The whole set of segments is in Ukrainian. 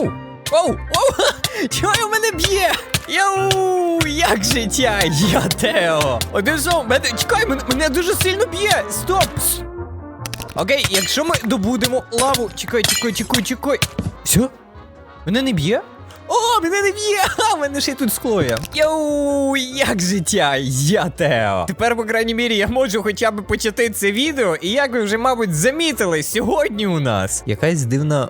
Оу! Оу! Оу! Чого мене б'є? Йоу! Як життя? Я Тео! Одним словом, мене чекай, мене, мене дуже сильно б'є! Стоп! Окей, якщо ми добудемо лаву. Чекай, чекай, чекай, чекай. Все? Мене не б'є? О, мене не б'є! В мене ще тут скло є. Йоу, як життя? Я Тео. Тепер, по крайній мірі, я можу хоча б почати це відео, і як ви вже, мабуть, замітили, сьогодні у нас якась дивна.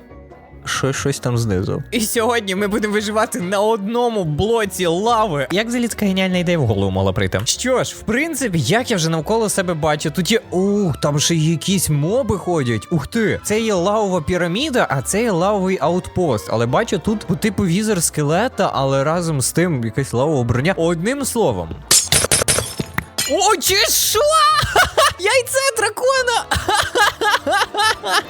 Що, щось там знизу. І сьогодні ми будемо виживати на одному блоці лави. Як взагалі така геніальна ідея в голову мала прийти? Що ж, в принципі, як я вже навколо себе бачу, тут є. Ух, там ще якісь моби ходять. Ух ти! Це є лавова піраміда, а це є лавовий аутпост. Але бачу, тут по типу візер скелета, але разом з тим якась лавова броня. Одним словом. О, чи що? Яйце дракона!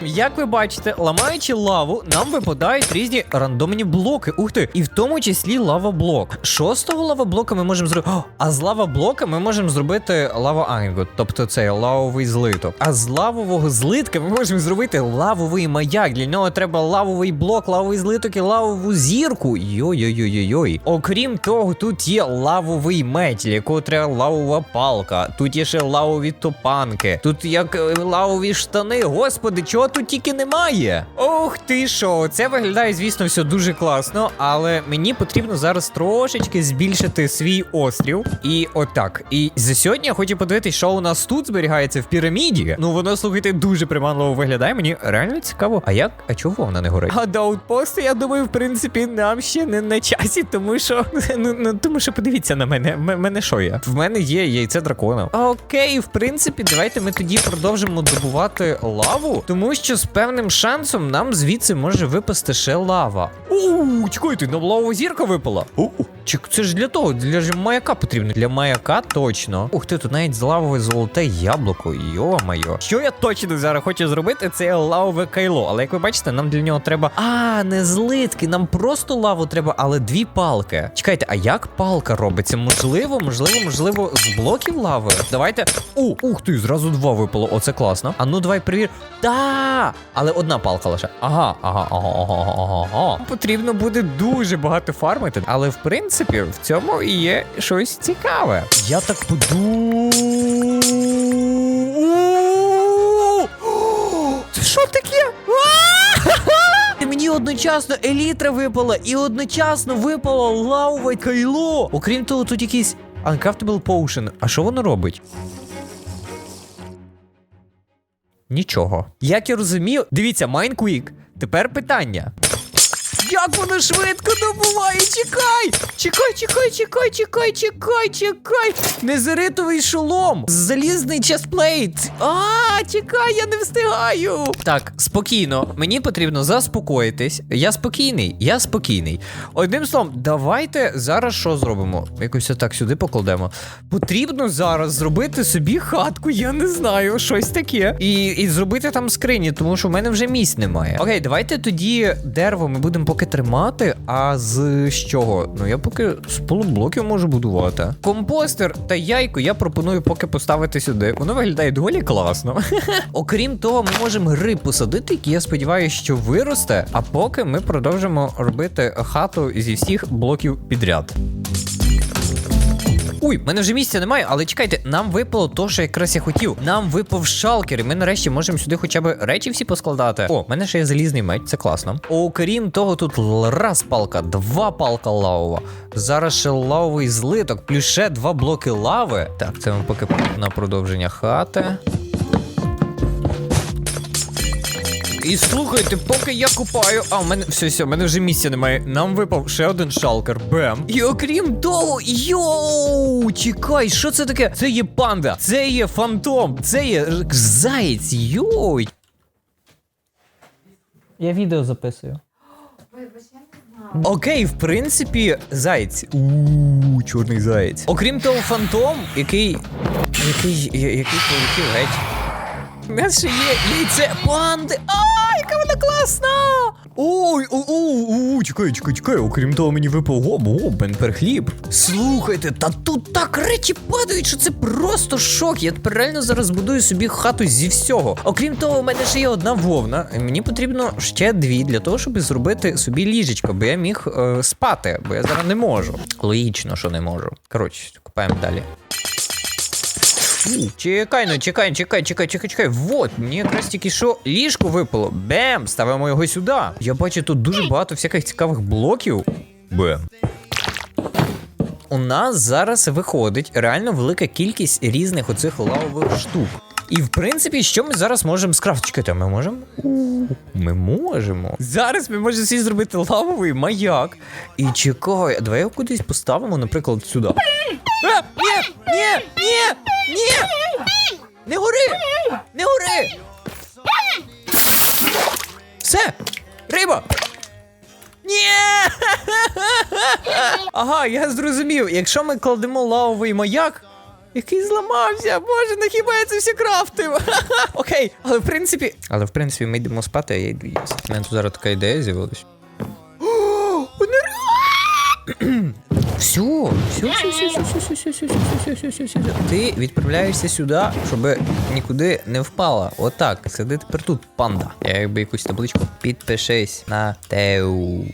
Як ви бачите, ламаючи лаву, нам випадають різні рандомні блоки. Ух ти, і в тому числі лава-блок. Шостого лава-блока ми можемо зробити. А з лава-блока ми можемо зробити лава ангот, тобто це лавовий злиток. А з лавового злитка ми можемо зробити лавовий маяк. Для нього треба лавовий блок, лавовий злиток і лавову зірку. Йой-йой-йой-йой. Окрім того, тут є лавовий меч, для якого треба лавова палка. Тут є ще лавові топанки. Тут як е, лавові штани. Господи, чого тут тільки немає? Ох ти що, це виглядає, звісно, все дуже класно, але мені потрібно зараз трошечки збільшити свій острів. І отак. І за сьогодні я хочу подивитися, що у нас тут зберігається в піраміді. Ну воно, слухайте, дуже приманливо виглядає. Мені реально цікаво. А як? А чого вона не горить? А до аутпосту, я думаю, в принципі, нам ще не на часі, тому що ну, ну тому що подивіться на мене. М- мене що є? В мене є яйце дракона. Окей, в принципі, давайте ми тоді продовжимо добувати лаву, тому що з певним шансом нам звідси може випасти ще лава. Ууу, чекайте, нам лавова зірка випала. У, чек, це ж для того, для ж маяка потрібно. Для маяка точно. Ух ти, тут навіть з лавове золоте яблуко. Йо-майо. Що я точно зараз хочу зробити, це лавове кайло. Але як ви бачите, нам для нього треба. А, не злитки, нам просто лаву треба, але дві палки. Чекайте, а як палка робиться? Можливо, можливо, можливо, з блоків лави? Давайте. У, ух ти, зразу два випало. Оце класно. А ну давай перевір. Та! Але одна палка лише. Ага, ага, ага, ага, ага, ага. Потрібно буде дуже багато фармити. Але в принципі, в цьому і є щось цікаве. Я так подумав. Це що таке? Мені одночасно елітра випала і одночасно випало лавове кайло. Окрім того, тут якийсь Uncomfortable Potion. А що воно робить? Нічого. Як я розумію, дивіться, Майнквік. Тепер питання. Як воно швидко добуває? Чекай! Чекай, чекай, чекай, чекай, чекай, чекай! Незеритовий шолом! Залізний чесплейт! А, чекай, я не встигаю! Так, спокійно, мені потрібно заспокоїтись. Я спокійний, я спокійний. Одним словом, давайте зараз що зробимо? Якось так сюди покладемо. Потрібно зараз зробити собі хатку, я не знаю, щось таке. І, і зробити там скрині, тому що в мене вже місць немає. Окей, давайте тоді дерево ми будемо поки тримати. А з чого? Ну я поки з полублоків можу будувати. Компостер та яйко я пропоную поки поставити сюди. Воно виглядає доволі класно. Окрім того, ми можемо гриб посадити, який я сподіваюся, що виросте. А поки ми продовжимо робити хату зі всіх блоків підряд. Уй, в мене вже місця немає, але чекайте, нам випало то, що якраз я хотів. Нам випав шалкер, і ми нарешті можемо сюди хоча б речі всі поскладати. О, в мене ще є залізний меч, це класно. Окрім того, тут раз палка, два палка лавова. Зараз ще лавовий злиток, плюс ще два блоки лави. Так, це ми поки на продовження хати. І слухайте, поки я купаю. А, у мене все, все, у мене вже місця немає. Нам випав ще один шалкер. Бем. І окрім того, йоу, чекай, що це таке? Це є панда, це є фантом, це є заєць. Йой. Я відео записую. Окей, в принципі, заєць. Ууу, чорний заєць. Окрім того, фантом, який. який. який полетів геть. У нас ще є яйце панди. А, класна! Ой, у, у, О, чекай, чекай, чекай, окрім того, мені випав гоб, о, бенперхліб. Слухайте, та тут так речі падають, що це просто шок. Я тепер реально зараз будую собі хату зі всього. Окрім того, у мене ще є одна вовна. Мені потрібно ще дві для того, щоб зробити собі ліжечко, бо я міг е, спати, бо я зараз не можу. Логічно, що не можу. Коротше, купаємо далі. Фу, Чекай, ну чекай, чекай, чекай, чекай, чекай. Вот, мені якраз тільки що ліжко випало. Бем! Ставимо його сюди. Я бачу тут дуже багато всяких цікавих блоків. Бем. У нас зараз виходить реально велика кількість різних оцих лавових штук. І в принципі, що ми зараз можемо скрафтити? Ми можемо? Ми можемо. Зараз ми можемо всі зробити лавовий маяк. І чекай, давай його кудись поставимо, наприклад, сюди. А, ні, ні, ні! Не гори! Не гори! Все! Риба! Ні! Ага, я зрозумів. Якщо ми кладемо лавовий маяк, який зламався, боже, на хіба я це все крафтив? Окей, але в принципі. Але в принципі ми йдемо спати, а я йду їсти. У мене тут зараз така ідея з'явилась. Все, все, все, все, все, все, все, все, все, все, все, все, все. Ти відправляєшся сюди, щоб нікуди не впала. Отак. Сиди тепер тут, панда. Я якби якусь табличку. Підпишись на Теу.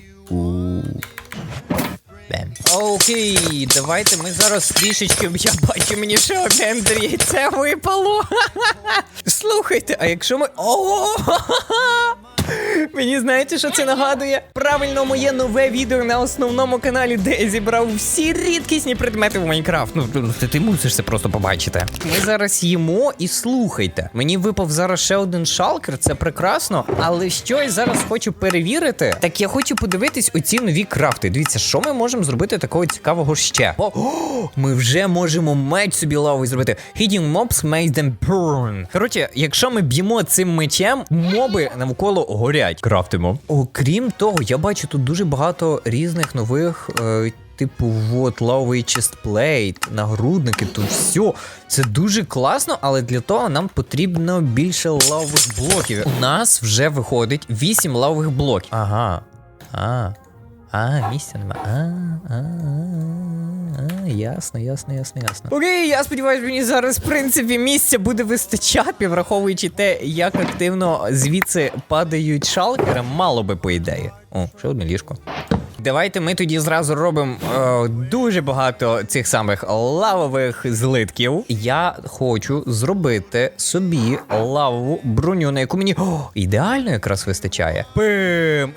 Окей, давайте ми зараз трішечки. Я бачу, мені ще одне яйце випало. Слухайте, а якщо ми. О! Мені знаєте, що це нагадує? Правильно, моє нове відео на основному каналі, де я зібрав всі рідкісні предмети в Майнкрафт. Ну, ти, ти мусиш це просто побачити. Ми зараз їмо і слухайте. Мені випав зараз ще один шалкер, це прекрасно. Але що я зараз хочу перевірити, так я хочу подивитись оці нові крафти. Дивіться, що ми можемо зробити такого цікавого ще. О, о, ми вже можемо меч собі лавою зробити. Hitting mobs makes them burn. Коротше, якщо ми б'ємо цим мечем, моби навколо горять. Крафтимо. Окрім того, я бачу тут дуже багато різних нових. Е, Типу, вот лавовий честплейт, нагрудники, тут все. Це дуже класно, але для того нам потрібно більше лавових блоків. У нас вже виходить 8 лавових блоків. Ага. А. А, місця нема. А, а, а, а, ясно, ясно, ясно, ясно. Окей, я сподіваюся, мені зараз, в принципі, місця буде вистачати, враховуючи те, як активно звідси падають шалкери, мало би по ідеї. О, ще одне ліжко. Давайте ми тоді зразу робимо е, дуже багато цих самих лавових злитків. Я хочу зробити собі лавову броню, на яку мені О, ідеально якраз вистачає. Пим!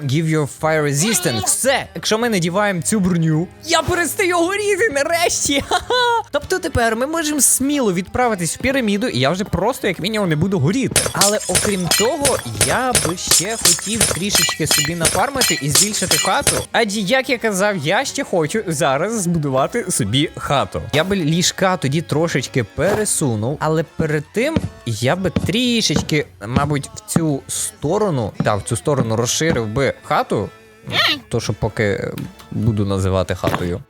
Give your fire resistance. Все! Якщо ми надіваємо цю броню, я перестаю горіти нарешті. Ха-ха! Тобто тепер ми можемо сміло відправитись в піраміду, і я вже просто як мінімум не буду горіти. Але окрім того, я би ще хотів трішечки собі нафармити і збільшити хату. Адже, як я казав, я ще хочу зараз збудувати собі хату. Я би ліжка тоді трошечки пересунув, але перед тим я би трішечки, мабуть, в цю сторону, та в цю сторону розширив би хату. То, що поки буду називати хатою.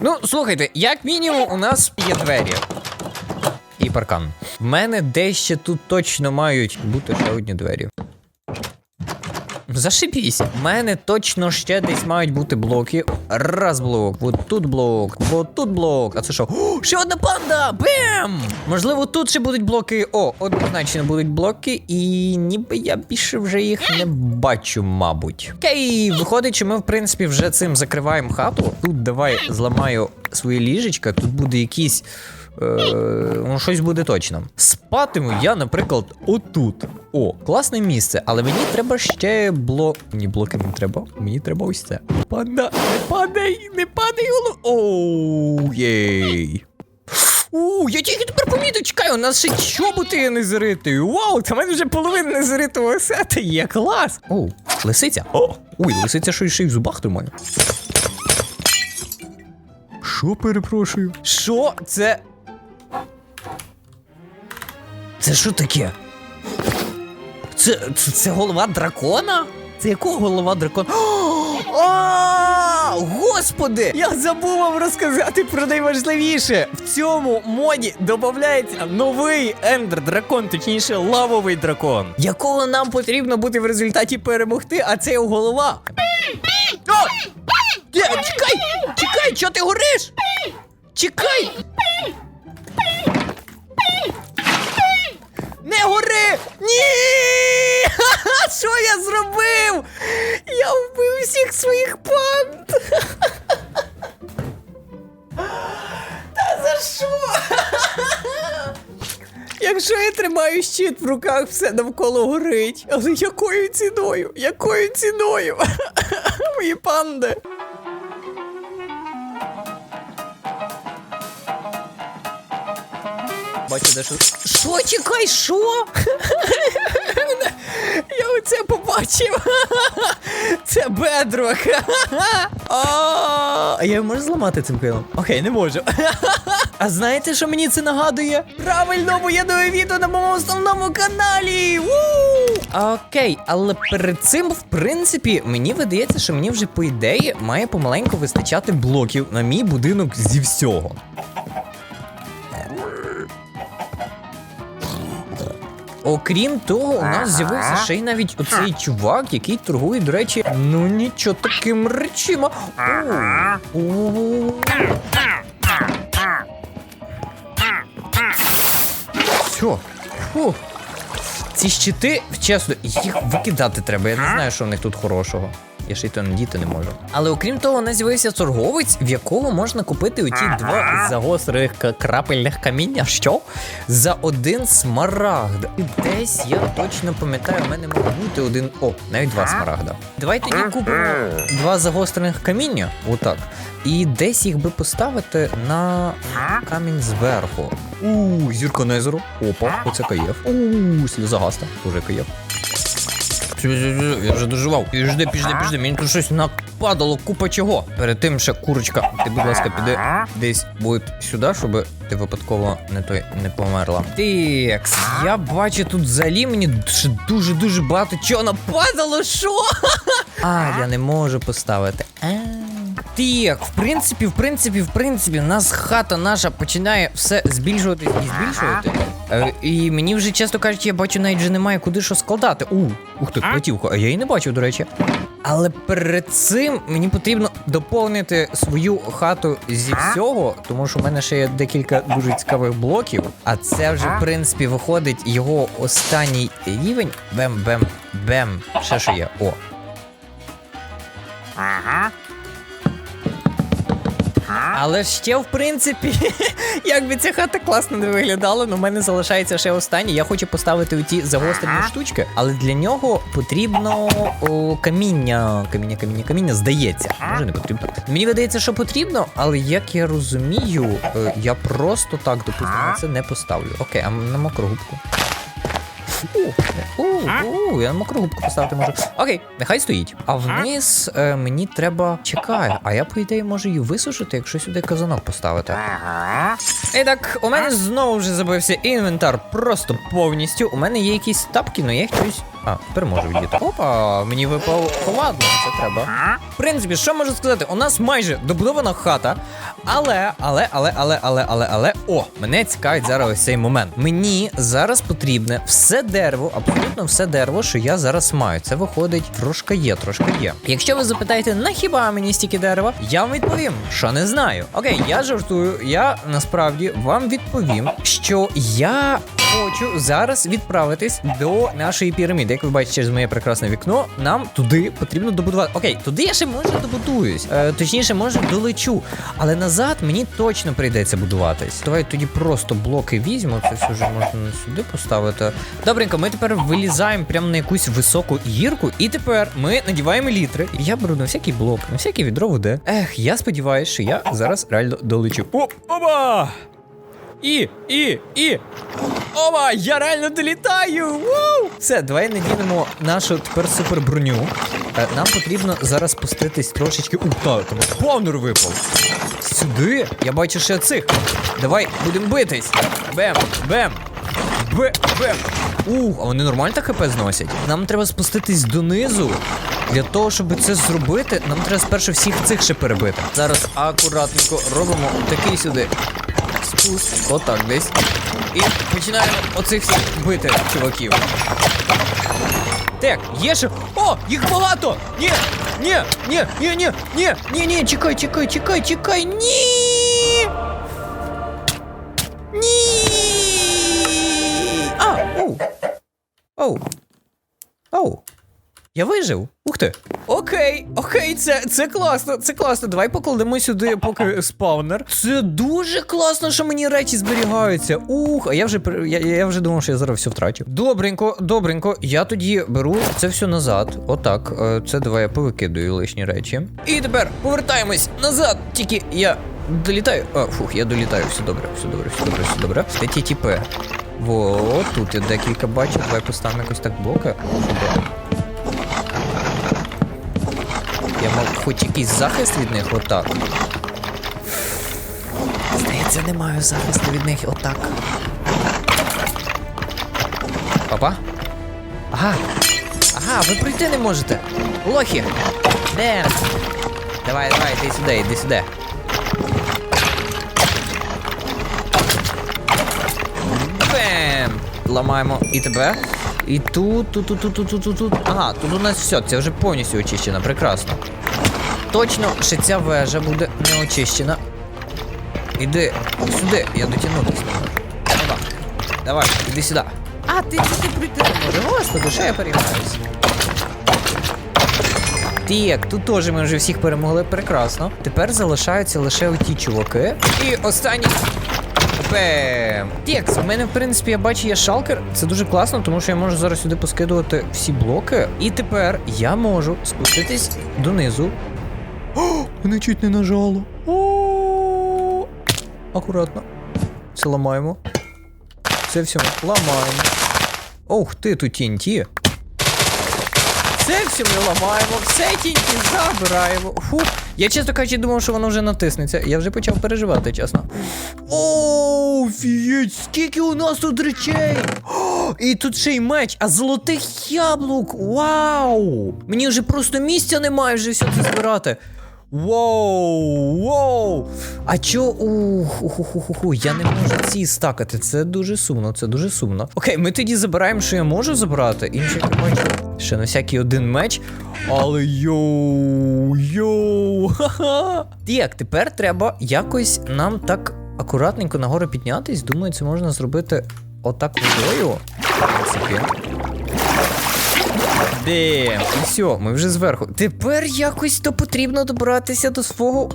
Ну, слухайте, як мінімум, у нас є двері. І паркан. В мене дещо тут точно мають бути ще одні двері. Зашибісь. В мене точно ще десь мають бути блоки. Раз блок, от тут блок, от тут блок. А це що? О, ще одна панда! Бем! Можливо, тут ще будуть блоки. О, однозначно будуть блоки, і ніби я більше вже їх не бачу, мабуть. Окей, виходить, що ми, в принципі, вже цим закриваємо хату. Тут давай зламаю своє ліжечко, тут буде якийсь. Е, ну, щось буде точно. Спатиму я, наприклад, отут. О, класне місце, але мені треба ще блок. Мені блоки не треба. Мені треба ось це. Панда, не падай, не падай. Оу, єй. У, я тільки тепер помітив, чекай, у нас ще чоботи незаритий. Вау, та в мене вже половина незаритого сета є, клас. Оу, лисиця. О, ой, лисиця що ще й в зубах тримає. Що перепрошую? Що це? Це що таке? Це, це, це голова дракона? Це якого голова дракона? А, Господи! Я забув вам розказати про найважливіше. В цьому моді додається новий ендер дракон, точніше, лавовий дракон, якого нам потрібно буде в результаті перемогти, а це його голова. О! Чекай! Чекай, чого ти гориш? Чекай! Не гори! Ні! Що я зробив? Я вбив всіх своїх панд! Та за що? Якщо я тримаю щит в руках, все навколо горить. Але якою ціною? Якою ціною? Мої панди. Бачу, де що. Що, чекай, що? Я оце побачив. Це бедрок. А я можу зламати цим килом? Окей, не можу. А знаєте, що мені це нагадує? Правильно, бо є нове відео на моєму основному каналі. Окей, але перед цим, в принципі, мені видається, що мені вже по ідеї має помаленьку вистачати блоків на мій будинок зі всього. Окрім того, у нас з'явився ще й навіть оцей чувак, який торгує, до речі, ну нічого таким речима. О, о. Все. Фу. Ці щити, чесно, їх викидати треба. Я не знаю, що в них тут хорошого. Я ще й то надіти не можу. Але окрім того, нас з'явився торговець, в якого можна купити оті два загострених крапельних каміння. Що? За один смарагд. І десь я точно пам'ятаю, в мене мав бути один. О, навіть два смарагда. Давай тоді купимо два загострених каміння. Отак. І десь їх би поставити на камінь зверху. У, зірка незеру. Опа, оце каєв. У, сльозагаста. Дуже каєв. Я вже доживав. Піжди, піжди, піжди. Мені тут щось нападало, купа чого. Перед тим ще курочка, ти, будь ласка, піди десь будь сюди, щоб ти випадково не той не померла. Текс, я бачу тут взагалі мені дуже-дуже багато чого нападало. Що? А, я не можу поставити. А. Так, в принципі, в принципі, в принципі, в нас хата наша починає все збільшуватись і збільшувати. Е, і мені вже, чесно кажучи, я бачу, навіть вже немає куди що складати. У, ух ти, платівка, а я її не бачив, до речі. Але перед цим мені потрібно доповнити свою хату зі всього, тому що в мене ще є декілька дуже цікавих блоків. А це вже, в принципі, виходить його останній рівень. Бем-бем-бем. Ще що є. О, Але ще, в принципі, як би ця хата класно не виглядала, але в мене залишається ще останнє. Я хочу поставити оті загострені штучки, але для нього потрібно о, каміння. Каміння, каміння, каміння, здається. Може не потрібно. Мені видається, що потрібно, але як я розумію, е, я просто так, допустимо, це не поставлю. Окей, а на мокру губку. У, у, у, я на мокру губку поставити можу. Окей, нехай стоїть. А вниз е, мені треба. чекає. а я, по ідеї, можу її висушити, якщо сюди казанок поставити. І так, у мене знову вже забився інвентар просто повністю. У мене є якісь тапки, але я їх чусь. А, тепер можу віддіти. Опа, мені випав ковадло, це треба. В принципі, що можу сказати? У нас майже добудована хата. Але, але, але, але, але, але, але. О, мене цікавить зараз ось цей момент. Мені зараз потрібне все дерево, абсолютно все дерево, що я зараз маю. Це виходить трошки є, трошки є. Якщо ви запитаєте, на хіба мені стільки дерева, я вам відповім, що не знаю. Окей, я жартую. Я насправді вам відповім, що я хочу зараз відправитись до нашої піраміди. Як ви бачите через моє прекрасне вікно, нам туди потрібно добудувати. Окей, туди я ще може добудуюсь. Е, точніше, може долечу. Але назад мені точно прийдеться будуватись. Давай тоді просто блоки візьмемо. Це все вже можна сюди поставити. Добренько, ми тепер вилізаємо прямо на якусь високу гірку, і тепер ми надіваємо літри. Я беру на всякий блок, на всяке відро води. Ех, я сподіваюся, що я зараз реально долечу. О, оба! І, і, і. Ова, я реально долітаю! Вау! Все, давай надінемо нашу тепер супер броню. Е, Нам потрібно зараз спуститись трошечки. Ух, та, там спавнер випав. Сюди. Я бачу ще цих. Давай, будемо битись. Бем, бем. Бе, бем. Ух, а вони нормально так хп зносять. Нам треба спуститись донизу. Для того, щоб це зробити, нам треба спершу всіх цих ще перебити. Зараз акуратненько робимо такий сюди спуск, отак десь. І починаємо оцих всіх бити чуваків. Так, є ще. О, їх багато! Ні! ні, ні, ні, ні, ні, ні, ні, чекай, чекай, чекай, чекай, ні. Ні. А, оу. Оу. Оу. Я вижив. Ух ти. Окей, окей, це, це класно, це класно. Давай покладемо сюди поки спавнер. Це дуже класно, що мені речі зберігаються. Ух, а я вже я, я вже думав, що я зараз все втрачу. Добренько, добренько. Я тоді беру це все назад. Отак. Е, Це давай я повикидаю лишні речі. І тепер повертаємось назад. Тільки я долітаю. А, фух, я долітаю. Все добре, все добре, все добре, все добре. Ті тіпи? Тут я декілька бачу. Давай поставимо якось так блоки. Я мав хоч якийсь захист від них отак. Здається, не маю захисту від них отак. Опа. Ага. Ага, ви пройти не можете. Лохи. Де? Давай, давай, іди сюди, іди сюди. Бем! Ламаємо і тебе. І тут, тут, тут, тут, тут, тут, тут. Ага, тут у нас все, це вже повністю очищено, прекрасно. Точно, ще ця вежа буде не очищена. Іди сюди, я дотягнутися можу. Давай, давай, іди сюди. А, ти сюди прийти не можеш. Господи, що я переймаюся. Так, тут теж ми вже всіх перемогли прекрасно. Тепер залишаються лише оті чуваки. І останній. Бем! Текс, у мене, в принципі, я бачу, є шалкер. Це дуже класно, тому що я можу зараз сюди поскидувати всі блоки. І тепер я можу спуститись донизу. Мене чуть не нажало. О, Акуратно. Це ламаємо. Це все ламаємо. Ох ти, тут TNT. Це все ми ламаємо, все тільки забираємо. Фу. Я чесно кажучи, думав, що воно вже натиснеться. Я вже почав переживати, чесно. О, фієть, скільки у нас тут речей! І тут ще й меч, а золотих яблук! Вау! Мені вже просто місця немає вже все це збирати. Воу, воу! А чо? Ух, ух, ух, ух, я не можу ці стакати. Це дуже сумно, це дуже сумно. Окей, ми тоді забираємо, що я можу забрати. Інших я. Ще на всякий один меч. Але йоу, йоу. Ха-ха. Так, тепер треба якось нам так акуратненько нагору піднятись. Думаю, це можна зробити отак водою. В принципі. Де? І все, ми вже зверху. Тепер якось то потрібно добратися до свого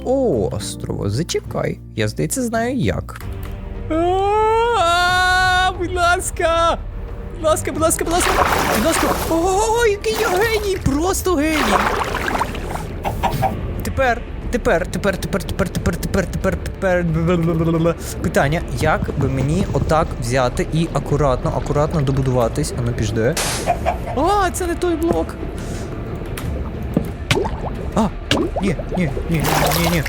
острова. Зачекай, я здається знаю як. Будь ласка! Будь ласка, будь ласка, будь ласка, будь ласка. Ой, який я геній! Просто геній! Тепер, тепер, тепер, тепер, тепер, тепер, тепер, тепер, тепер. Питання, як би мені отак взяти і акуратно, акуратно добудуватись. А ну піжде. А, це не той блок. А, ні, ні, ні, ні, ні.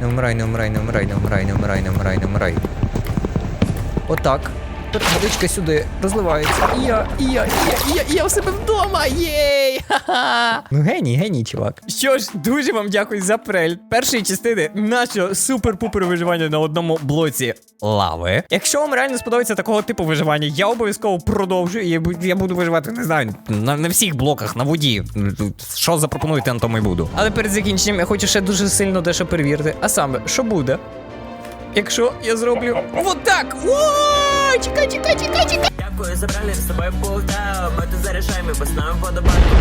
Не вмирай, не вмирай, не вмирай, не вмирай, не вмирай, не вмирай, не вмирай. Отак. Тепер водичка сюди розливається. І я, і я, і я, і я, і я в себе вдома. Єй! Ха-ха! Ну геній, геній, чувак. Що ж, дуже вам дякую за перегляд першої частини нашого супер-пупер виживання на одному блоці лави. Якщо вам реально сподобається такого типу виживання, я обов'язково продовжую. Я, я буду виживати, не знаю, на, на всіх блоках, на воді. Що запропонуєте, на тому і буду. Але перед закінченням я хочу ще дуже сильно дещо перевірити. А саме, що буде? Якщо я зроблю вот так. О, чекай, чекай, чекай, чекай. Дякую, забрали з собою Полтаву Ми тут заряджаємо, поставимо подобайку